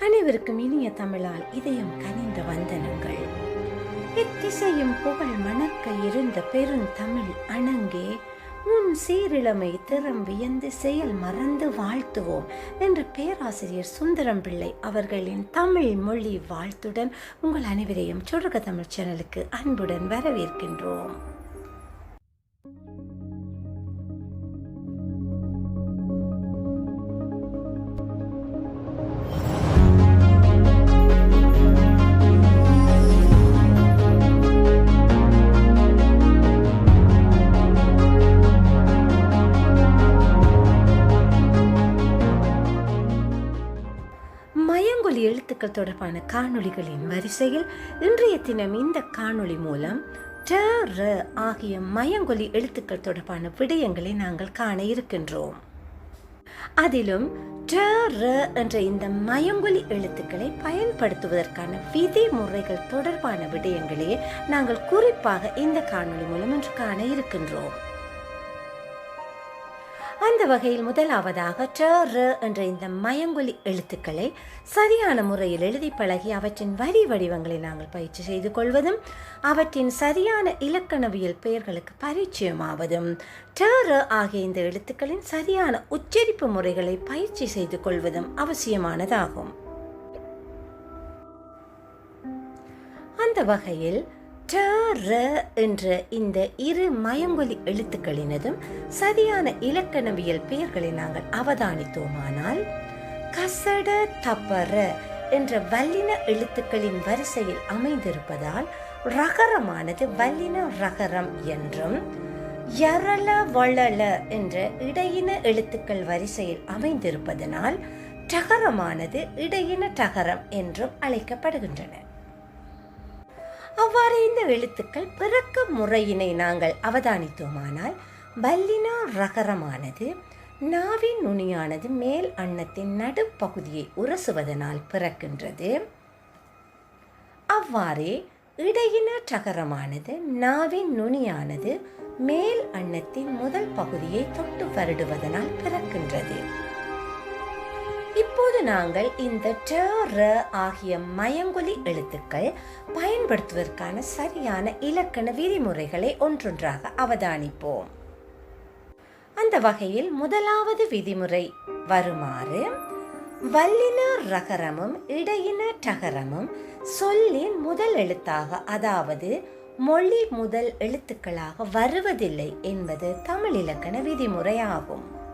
அனைவருக்கும் இனிய தமிழால் இதயம் கனிந்த வந்தனங்கள். இத்திசையும் புகழ் மணக்க இருந்த பெருந்தமிழ் அணங்கே உன் சீரிழமை திறம் வியந்து செயல் மறந்து வாழ்த்துவோம் என்று பேராசிரியர் சுந்தரம் பிள்ளை அவர்களின் தமிழ் மொழி வாழ்த்துடன் உங்கள் அனைவரையும் சுருக தமிழ் சேனலுக்கு அன்புடன் வரவேற்கின்றோம். கருத்துக்கள் தொடர்பான காணொளிகளின் வரிசையில் இன்றைய தினம் இந்த காணொளி மூலம் ட ர ஆகிய மயங்கொலி எழுத்துக்கள் தொடர்பான விடயங்களை நாங்கள் காண இருக்கின்றோம். அதிலும் ட ர என்ற இந்த மயங்கொலி எழுத்துக்களை பயன்படுத்துவதற்கான விதிமுறைகள் தொடர்பான விடயங்களே நாங்கள் குறிப்பாக இந்த காணொளி மூலம் இன்று காண இருக்கின்றோம். அந்த வகையில் முதலாவதாக ட ர என்ற இந்த மயங்கொலி எழுத்துக்களை சரியான முறையில் எழுதி பழகி அவற்றின் வரி வடிவங்களை நாங்கள் பயிற்சி செய்து கொள்வதும் அவற்றின் சரியான இலக்கணவியல் பெயர்களுக்கு பரிச்சயமாவதும். ட ர ஆகிய இந்த எழுத்துக்களின் சரியான உச்சரிப்பு முறைகளை பயிற்சி செய்து கொள்வதும் அவசியமானதாகும். அந்த வகையில் ட ர என்ற இந்த இரு மயங்கொலி எழுத்துக்களினதும் சரியான இலக்கணவியல் பெயர்களை நாங்கள் அவதானித்தோமானால் கசட தப்பர என்ற வல்லின எழுத்துக்களின் வரிசையில் அமைந்திருப்பதால் ரகரமானது வல்லின ரகரம் என்றும் யரள வளள என்ற இடையின எழுத்துக்கள் வரிசையில் அமைந்திருப்பதனால் டகரமானது இடையின டகரம் என்றும் அழைக்கப்படுகின்றன. அவ்வாறு இந்த எழுத்துக்கள் பிறக்க முறையினை நாங்கள் அவதானித்தோமானால் பல்லினா ரகரமானது நாவின் நுனியானது மேல் அன்னத்தின் நடுப்பகுதியை உரசுவதனால் பிறக்கின்றது. அவ்வாறே இடையின டகரமானது நாவின் நுனியானது மேல் அன்னத்தின் முதல் பகுதியை தொட்டு வருடுவதனால் பிறக்கின்றது. இப்போது நாங்கள் இந்த ட ர ஆகிய மயங்கொலி எழுத்துக்கள் பயன்படுத்துவதற்கான சரியான இலக்கண விதிமுறைகளை ஒன்றொன்றாக அவதானிப்போம். அந்த வகையில் முதலாவது விதிமுறை வருமாறு. வல்லின ரகரமும் இடையின டகரமும் சொல்லின் முதல் எழுத்தாக அதாவது மொழி முதல் எழுத்துக்களாக வருவதில்லை என்பது தமிழ் இலக்கண விதிமுறையாகும்.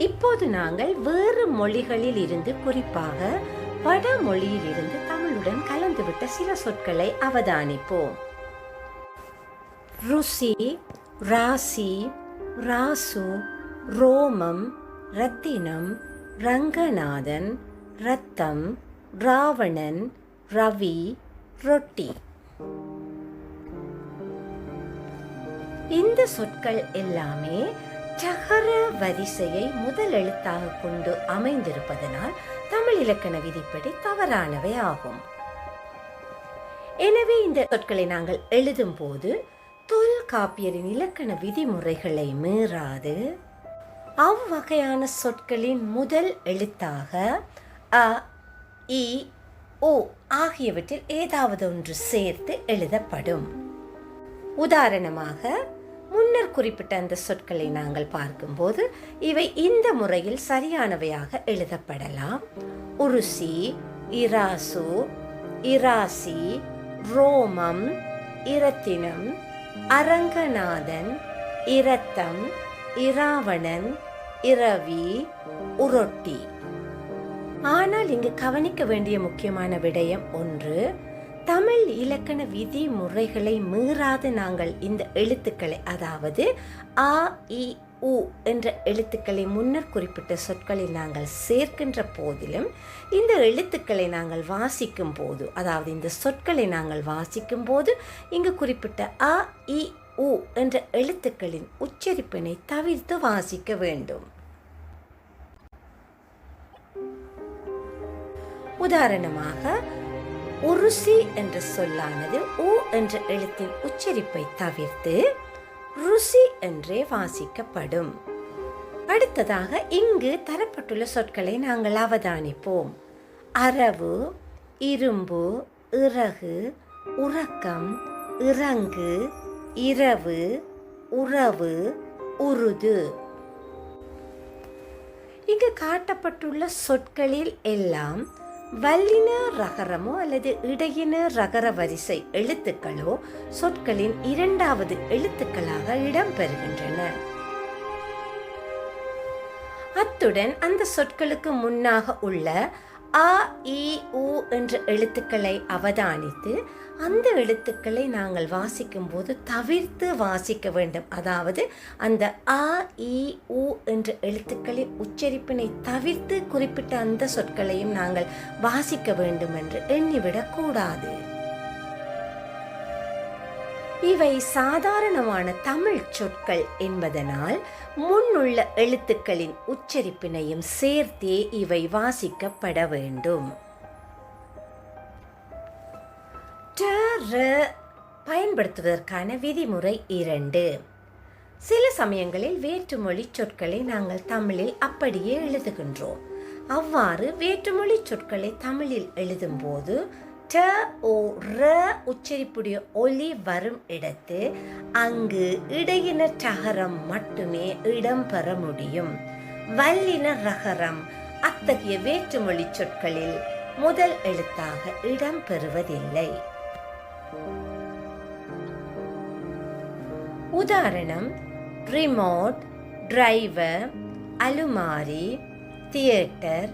இப்போது நாங்கள் வேறு மொழிகளில் இருந்து குறிப்பாக வடமொழியில் இருந்து தமிழுடன் கலந்துவிட்ட சில சொற்களை அவதானிப்போம். ருசி ராசி ராசு ரோமம் ரத்தினம் ரங்கநாதன் ரத்தம் ராவணன் ரவி ரொட்டி. இந்த சொற்கள் எல்லாமே சகர வரிசையை முதல் எழுத்தாக கொண்டு அமைந்திருப்பதனால் தமிழ் இலக்கண விதிப்படி தவறானவை ஆகும். எனவே இந்த சொற்களை நாங்கள் எழுதும் போது தொல்காப்பியரின் இலக்கண விதிமுறைகளை மீறாது. அவ்வகையான சொற்களின் முதல் எழுத்தாக அ இ ஓ ஆகியவற்றில் ஏதாவது ஒன்று சேர்த்து எழுதப்படும். உதாரணமாக முன்னர் குறிப்பிட்ட அந்த சொற்களை நாங்கள் பார்க்கும்போது இவை இந்த முறையில் சரியானவையாக எழுதப்படலாம். உருசி இராசு இராசி ரோமம் இரத்தினம் அரங்கநாதன் இரத்தம் இராவணன் இரவி உரொட்டி. ஆனால் இங்கு கவனிக்க வேண்டிய முக்கியமான விடயம் ஒன்று தமிழ் இலக்கண விதி முறைகளை மீறாது நாங்கள் இந்த எழுத்துக்களை. அதாவது ஆ இ உ என்ற எழுத்துக்களை முன்னர் குறிப்பிட்ட சொற்களில் நாங்கள் சேர்க்கின்ற போதிலும் இந்த எழுத்துக்களை நாங்கள் வாசிக்கும் போது அதாவது இந்த சொற்களை நாங்கள் வாசிக்கும் போது இங்கு குறிப்பிட்ட அ இ உ என்ற எழுத்துக்களின் உச்சரிப்பினை தவிர்த்து வாசிக்க வேண்டும். உதாரணமாக உருசி என்ற சொல்லானது ஓ என்ற எழுத்தின் உச்சரிப்பை தவிர்த்து ருசி என்றே வாசிக்கப்படும். அடுத்ததாக இங்கு தரப்பட்டுள்ள சொற்களை நாங்கள் அவதானிப்போம். அரவு இரும்பு இறகு உறக்கம் இறங்கு இரவு உறவு உருது. இங்கு காட்டப்பட்டுள்ள சொற்களில் எல்லாம் வல்லின ரகரமோ அல்லது இடையின ரகர வரிசை எழுத்துக்களோ சொற்களின் இரண்டாவது எழுத்துக்களாக இடம்பெறுகின்றன. அத்துடன் அந்த சொற்களுக்கு முன்னாக உள்ள அ இ உ என்ற எழுத்துக்களை அவதானித்து அந்த எழுத்துக்களை நாங்கள் வாசிக்கும் போது தவிர்த்து வாசிக்க வேண்டும். அதாவது அந்த அ இ உ என்ற எழுத்துக்களை உச்சரிப்பினை தவிர்த்து குறிப்பிட்ட அந்த சொற்களையும் நாங்கள் வாசிக்க வேண்டும் என்று எண்ணிவிடக்கூடாது இவை சாதாரணமான தமிழ் சொற்கள் என்பதனால் முன்னுள்ள எழுத்துக்களின் உச்சரிப்பினையும் சேர்த்தே இவை வாசிக்கப்பட வேண்டும். பயன்படுத்துவதற்கான விதிமுறை இரண்டு. சில சமயங்களில் வேற்றுமொழி சொற்களை நாங்கள் தமிழில் அப்படியே எழுதுகின்றோம். அவ்வாறு வேற்றுமொழி சொற்களை தமிழில் எழுதும்போது ட ஓ ர உச்சரிப்புடைய ஒலி வரும் இடத்து அங்கு இடையின டகரம் மட்டுமே இடம்பெற முடியும். வல்லின ரகரம் அத்தகைய வேற்றுமொழி சொற்களில் முதல் எழுத்தாக இடம்பெறுவதில்லை உதாரணம் remote driver அலுமாரி theatre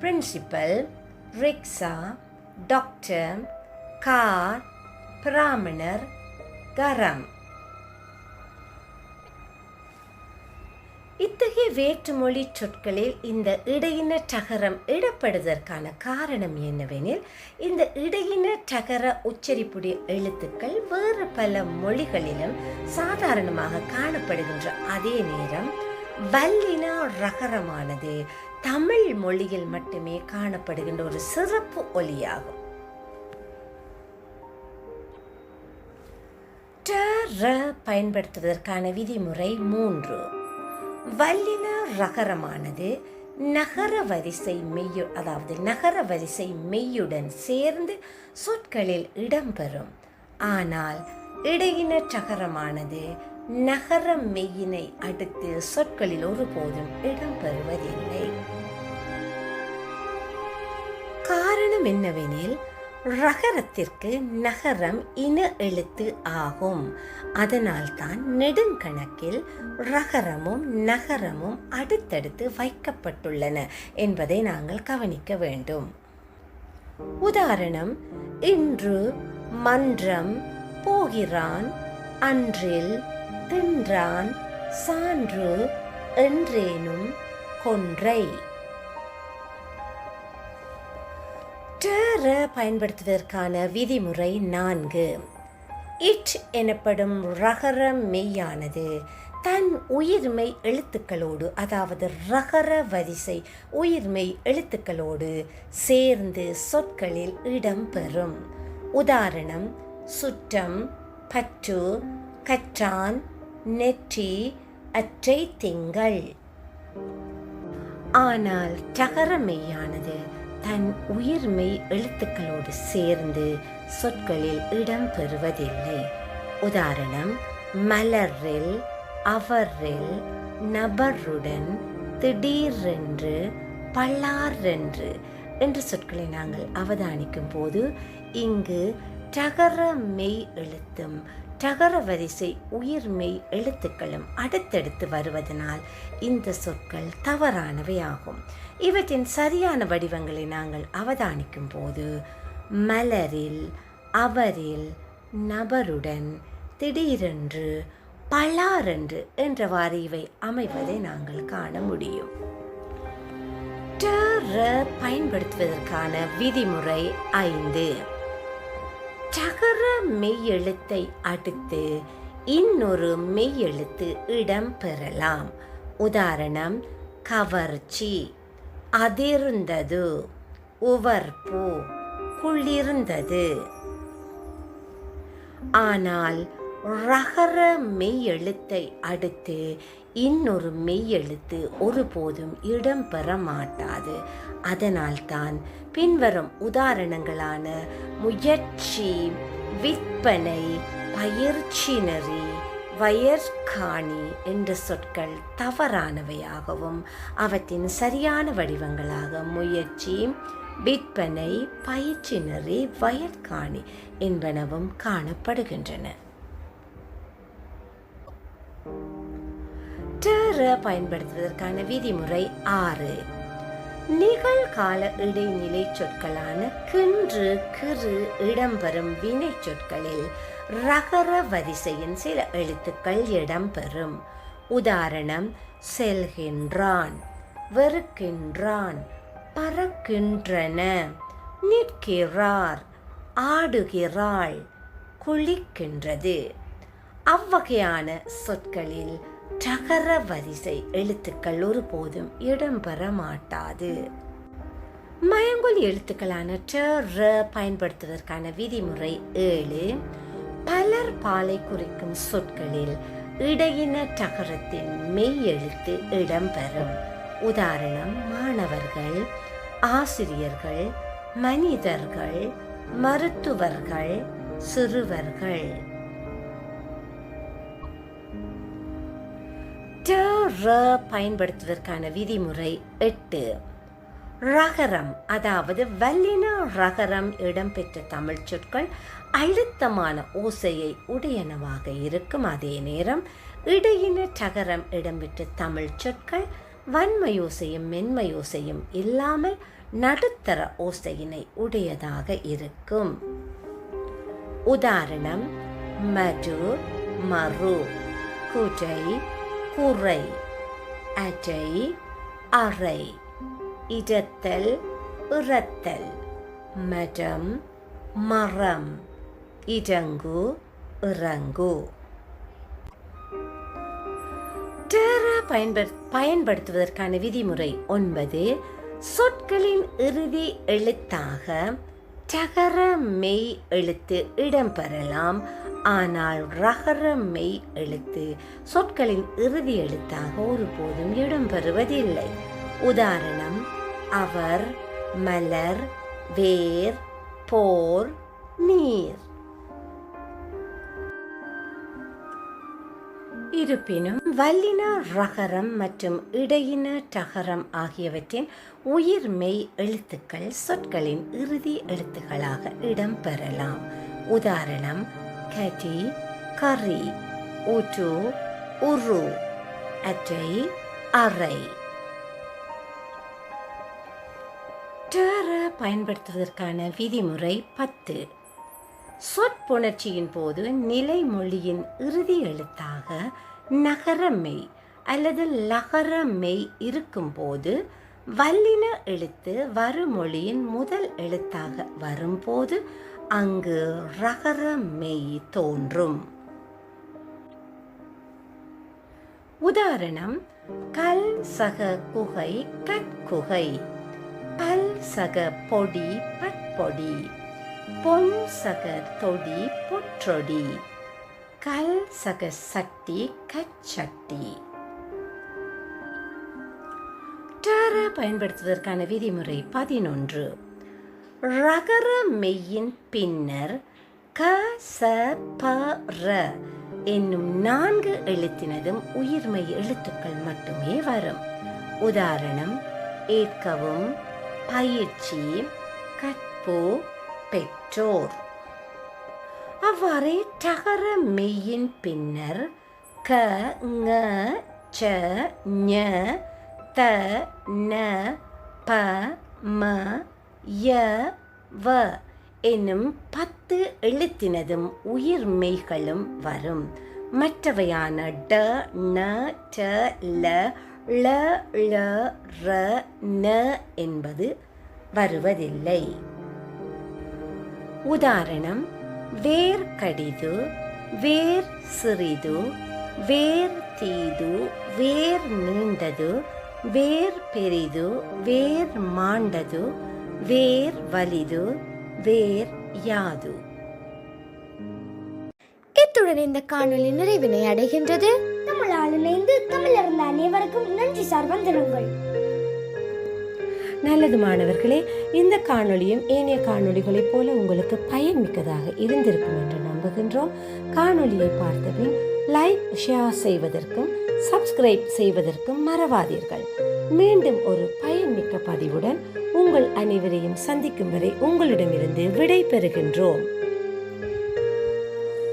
principal rickshaw doctor car பிராமணர் கரம் இத்தகைய வேற்றுமொழி சொற்களில் இந்த இடையின டகரம் இடப்படுவதற்கான காரணம் என்னவெனில் இந்த இடையின டகர உச்சரிப்புடைய எழுத்துக்கள் வேறு பல மொழிகளிலும் சாதாரணமாக காணப்படுகின்ற அதே நேரம் வல்லின ரகரமானது. தமிழ் மொழியில் மட்டுமே காணப்படுகின்ற ஒரு சிறப்பு ஒலியாகும். பயன்படுத்துவதற்கான விதிமுறை மூன்று. வல்லின ரகரமானது நகர வரிசை மெய்யு அதாவது நகர வரிசை மெய்யுடன் சேர்ந்து சொற்களில் இடம்பெறும் ஆனால் இடையின சகரமானது நகர மெய்யினை அடுத்து சொற்களில் ஒருபோதும் இடம்பெறுவதில்லை. காரணம் என்னவெனில் ரகரத்திற்கு நகரம் இன எழுத்து ஆகும். அதனால்தான் நெடுங்கணக்கில் ரகரமும் நகரமும் அடுத்தடுத்து வைக்கப்பட்டுள்ளன என்பதை நாங்கள் கவனிக்க வேண்டும். உதாரணம் இன்று மன்றம் போகிறான் அன்றில் தின்றான் சான்று என்றேனும் கொன்றை. டர பயன்படுத்துவதற்கான விதிமுறை நான்கு. இட் எனப்படும் ரகர மெய்யானது தன் உயிர்மை எழுத்துக்களோடு அதாவது ரகர வரிசை உயிர்மை எழுத்துக்களோடு சேர்ந்து சொற்களில் இடம்பெறும் உதாரணம் சுற்றம் பற்று கற்றான் நெற்றி அற்றை திங்கள். ஆனால் டகர மெய்யானது தன் உயிர்மெய் எழுத்துக்களோடு சேர்ந்து சொற்களில் இடம் பெறுவதில்லை. உதாரணம் மலரில் அவரில் நபருடன் திடீரென்று பல்லாரென்று என்ற சொற்களை நாங்கள் அவதானிக்கும் போது இங்கு டகர மெய் எழுத்தும் டகர வரிசை உயிர்மெய் எழுத்துக்களும் அடுத்தடுத்து வருவதனால் இந்த சொற்கள் தவறானவை ஆகும். இவற்றின் சரியான வடிவங்களை நாங்கள் அவதானிக்கும் போது மலரில் அவரில் நபருடன் திடீரென்று பலாரென்று என்றவாறு இவை அமைவதை நாங்கள் காண முடியும். பயன்படுத்துவதற்கான விதிமுறை ஐந்து. டகர மெய்யெழுத்தை அடுத்து இன்னொரு மெய்யெழுத்து இடம் பெறலாம். உதாரணம் கவர்ச்சி அதிர்ந்தது உவர்ப்பு குளிர்ந்தது. ஆனால் ரகர மெய்யெழுத்தை அடுத்து இன்னொரு மெய்யெழுத்து ஒருபோதும் இடம்பெற மாட்டாது அதனால்தான் பின்வரும் உதாரணங்களான முயற்சி விற்பனை பயிற்சி நெறி வயற்காணி என்ற சொற்கள் தவறானவையாகவும் அவற்றின் சரியான வடிவங்களாக முயற்சி விற்பனை பயிற்சி நெறி வயற்காணி என்பனவும் காணப்படுகின்றன. டேர பயன்படுத்துவதற்கான விதிமுறை ஆறு. நிகழ்கால இடைநிலை சொற்களான கின்று கிறு இடம்பெறும் வினை சொற்களில் ரகர வரிசையின் சில எழுத்துக்கள் இடம்பெறும் உதாரணம் செல்கின்றான் வெறுக்கின்றான் பறக்கின்றன நிற்கிறார் ஆடுகிறாள் குளிக்கின்றது. அவ்வகையான சொற்களில் டகர வரிசை எழுத்துக்கள் ஒருபோதும் இடம்பெற மாட்டாது. மயங்கொல் எழுத்துக்களான ட ர பயன்படுத்துவதற்கான விதிமுறை ஏழு. பலர் பாலை குறிக்கும் சொற்களில் இடையின டகரத்தின் மெய் எழுத்து இடம்பெறும். உதாரணம் மாணவர்கள் ஆசிரியர்கள் மனிதர்கள் மருத்துவர்கள் சிறுவர்கள். ர பயன்படுத்துவதற்கான விதிமுறை எட்டு. ரகரம் அதாவது வல்லின ரகரம் இடம்பெற்ற தமிழ் சொற்கள் அழுத்தமான ஓசையை உடையனவாக இருக்கும். அதே நேரம் இடையின டகரம் இடம்பெற்ற தமிழ் சொற்கள் வன்மையோசையும் மென்மையோசையும் இல்லாமல் நடுத்தர ஓசையினை உடையதாக இருக்கும். உதாரணம் மடு மறு குடை குறை. அடை அறை இடத்தல் இறத்தல் மடம் மரம் இடங்கு இறங்கு. டேர பயன்படு பயன்படுத்துவதற்கான விதிமுறை ஒன்பது சொற்களின் இறுதி எழுத்தாக டகர மெய் எழுத்து இடம்பெறலாம். ஆனால் ரகர மெய் எழுத்து சொற்களின் இறுதி எழுத்தாக ஒருபோதும் இடம்பெறுவதில்லை. உதாரணம் அவர் மலர் வேர் போர் நீர். இருப்பினும் வல்லின ரகரம் மற்றும் இடையின டகரம் ஆகியவற்றின் உயிர் மெய் எழுத்துக்கள் சொற்களின் இறுதி எழுத்துக்களாக இடம்பெறலாம். உதாரணம் கடி கரி உட்டு உரு அட்டை அறை டேர பயன்படுத்துவதற்கான விதிமுறை பத்து. சொற்புணர்ச்சியின் போது நிலைமொழியின் இறுதி எழுத்தாக நகரமெய் அல்லது லகரமெய் இருக்கும்போது வல்லின எழுத்து வருமொழியின் முதல் எழுத்தாக வரும்போது அங்கு ரகரமெய் தோன்றும். உதாரணம் கல் சக குகை கற்குகை பல் சக பொடி பட்பொடி பொன் சக தொடி பொற்றொடி கல் சக சட்டி கச்சட்டி டாரா பயன்படுத்துவதற்கான விதிமுறை பதினொன்று. ரகர மெய்யின் பின்னர் க ச ப ர என்னும் நான்கு எழுத்தினதும் உயிர்மை எழுத்துக்கள் மட்டுமே வரும். உதாரணம் ஏற்கவும் பயிற்சி கற்போ பெற்றோர். அவ்வாறே டகர மெய்யின் பின்னர் க ங ச ஞ த ந ப ம ய வ என்னும் பத்து எழுத்தினதும் உயிர் மெய்களும் வரும். மற்றவையான ட ந ட ல ள ள ர ந என்பது வருவதில்லை. உதாரணம் வேர் கடிது வேர் சிறிது வேர் தீது வேர் நீண்டது வேர் பெரிது வேர் மாண்டது வேர் வலிது வேர் யாது. இத்துடன் இந்த காணொளி நிறைவினை அடைகின்றது. தமிழால் இணைந்து தமிழ் இருந்த அனைவருக்கும் நன்றி சார் வந்திருங்கள் நல்லது மாணவர்களே இந்த காணொளியும் ஏனைய காணொளிகளைப் போல உங்களுக்கு பயன்மிக்கதாக இருந்திருக்கும் என்று நம்புகின்றோம். காணொளியை பார்த்தபின் லைக் ஷேர் செய்வதற்கும் சப்ஸ்கிரைப் செய்வதற்கு மறவாதீர்கள். மீண்டும் ஒரு பயன்மிக்க பதிவுடன் உங்கள் அனைவரையும் சந்திக்கும் வரை உங்களிடமிருந்து விடை பெறுகின்றோம்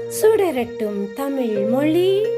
சுடரட்டும் தமிழ் மொழி.